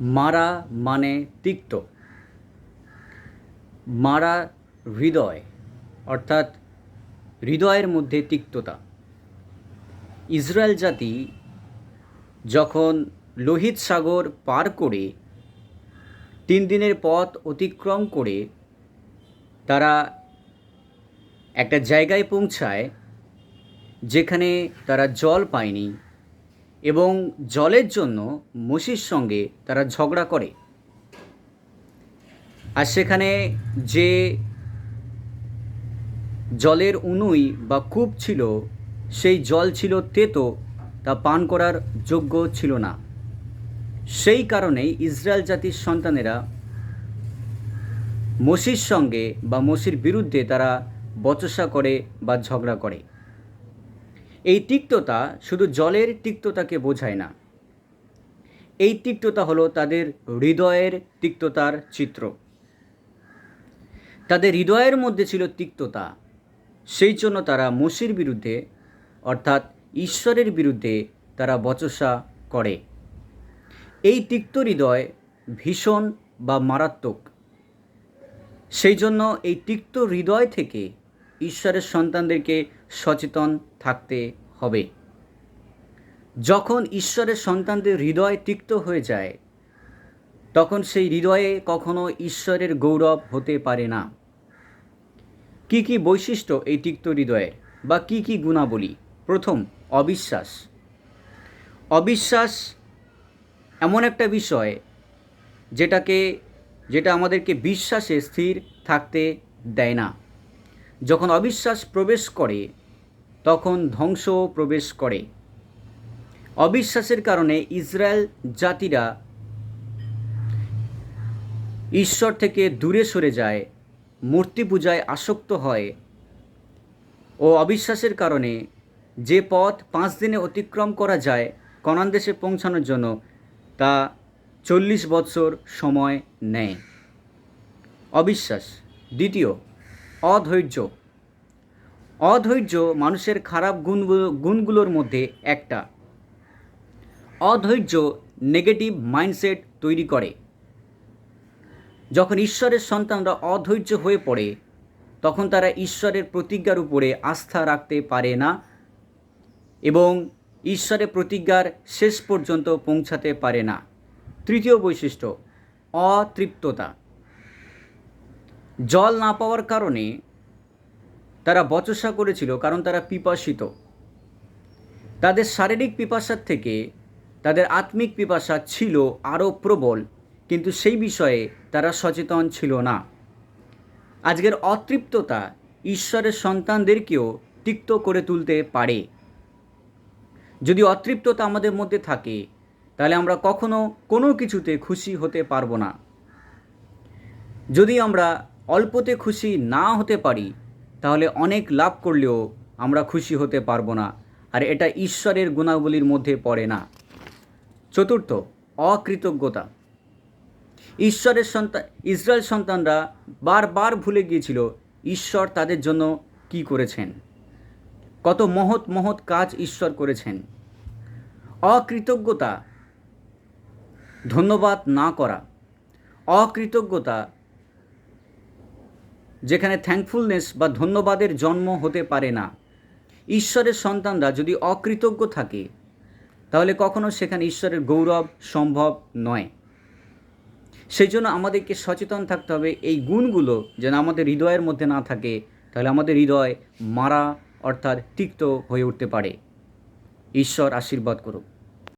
মারা মানে তিক্ত। মারা হৃদয়, অর্থাৎ হৃদয়ের মধ্যে তিক্ততা। ইসরায়েল জাতি যখন লোহিত সাগর পার করে তিন দিনের পথ অতিক্রম করে তারা একটা জায়গায় পৌঁছায়, যেখানে তারা জল পায়নি এবং জলের জন্য মসির সঙ্গে তারা ঝগড়া করে। আর সেখানে যে জলের উনুই বা কূপ ছিল, সেই জল ছিল তেতো, তা পান করার যোগ্য ছিল না। সেই কারণেই ইসরায়েল জাতির সন্তানেরা মসির সঙ্গে বা মসির বিরুদ্ধে তারা বচসা করে বা ঝগড়া করে। এই তিক্ততা শুধু জলের তিক্ততাকে বোঝায় না। এই তিক্ততা হলো তাদের হৃদয়ের তিক্ততার চিত্র। তাদের হৃদয়ের মধ্যে ছিল তিক্ততা, সেই জন্য তারা মসির বিরুদ্ধে, অর্থাৎ ঈশ্বরের বিরুদ্ধে তারা বচসা করে। এই তিক্ত হৃদয় ভীষণ বা মারাত্মক। সেই জন্য এই তিক্ত হৃদয় থেকে ঈশ্বরের সন্তানদেরকে সচেতন থাকতে হবে। যখন ঈশ্বরের সন্তানদের হৃদয় তিক্ত হয়ে যায়, তখন সেই হৃদয়ে কখনো ঈশ্বরের গৌরব হতে পারে না। কি কি বৈশিষ্ট্য এই তিক্ত হৃদয়ের বা কি কি গুণাবলী? প্রথম, অবিশ্বাস। অবিশ্বাস এমন একটা বিষয় যেটাকে, যেটা আমাদেরকে বিশ্বাসে স্থির থাকতে দেয় না। যখন অবিশ্বাস প্রবেশ করে তখন ধ্বংস প্রবেশ করে। অবিশ্বাসের কারণে ইসরায়েল জাতিরা ঈশ্বর থেকে দূরে সরে যায়, মূর্তি পূজায় আসক্ত হয় ও অবিশ্বাসের কারণে যে পথ পাঁচ দিনে অতিক্রম করা যায় কনান দেশে পৌঁছানোর জন্য তা চল্লিশ বৎসর সময় নেয়। অবিশ্বাস। দ্বিতীয়, অধৈর্য। অধৈর্য মানুষের খারাপ গুণগুলো গুণগুলোর মধ্যে একটা। অধৈর্য নেগেটিভ মাইন্ডসেট তৈরি করে। যখন ঈশ্বরের সন্তানরা অধৈর্য হয়ে পড়ে, তখন তারা ঈশ্বরের প্রতিজ্ঞার উপরে আস্থা রাখতে পারে না এবং ঈশ্বরের প্রতিজ্ঞার শেষ পর্যন্ত পৌঁছাতে পারে না। তৃতীয় বৈশিষ্ট্য, অতৃপ্ততা। জল না পাওয়ার কারণে তারা বচসা করেছিল কারণ তারা পিপাসিত। তাদের শারীরিক পিপাসার থেকে তাদের আত্মিক পিপাসা ছিল আরও প্রবল, কিন্তু সেই বিষয়ে তারা সচেতন ছিল না। আজকের অতৃপ্ততা ঈশ্বরের সন্তানদেরকেও তিক্ত করে তুলতে পারে। যদি অতৃপ্ততা আমাদের মধ্যে থাকে, তাহলে আমরা কখনো কোনো কিছুতে খুশি হতে পারব না। যদি আমরা অল্পতে খুশি না হতে পারি তাহলে অনেক লাভ করলেও আমরা খুশি হতে পারব না। আর এটা ঈশ্বরের গুণাবলীর মধ্যে পড়ে না। চতুর্থ, অকৃতজ্ঞতা। ঈশ্বরের সন্তান ইসরায়েল সন্তানরা বারবার ভুলে গিয়েছিল, ঈশ্বর তাদের জন্য কি করেছেন? কত মহৎ মহৎ কাজ ঈশ্বর করেছেন। অকৃতজ্ঞতা ধন্যবাদ না করা। অকৃতজ্ঞতা যেখানে থ্যাঙ্কফুলনেস বা ধন্যবাদের জন্ম হতে পারে না। ঈশ্বরের সন্তানরা যদি অকৃতজ্ঞ থাকে, তাহলে কখনো সেখানে ঈশ্বরের গৌরব সম্ভব নয়। সেই জন্য আমাদেরকে সচেতন থাকতে হবে, এই গুণগুলো যেন আমাদের হৃদয়ের মধ্যে না থাকে, তাহলে আমাদের হৃদয় মারা অর্থাৎ তিক্ত হয়ে উঠতে পারে। ঈশ্বর আশীর্বাদ করুক।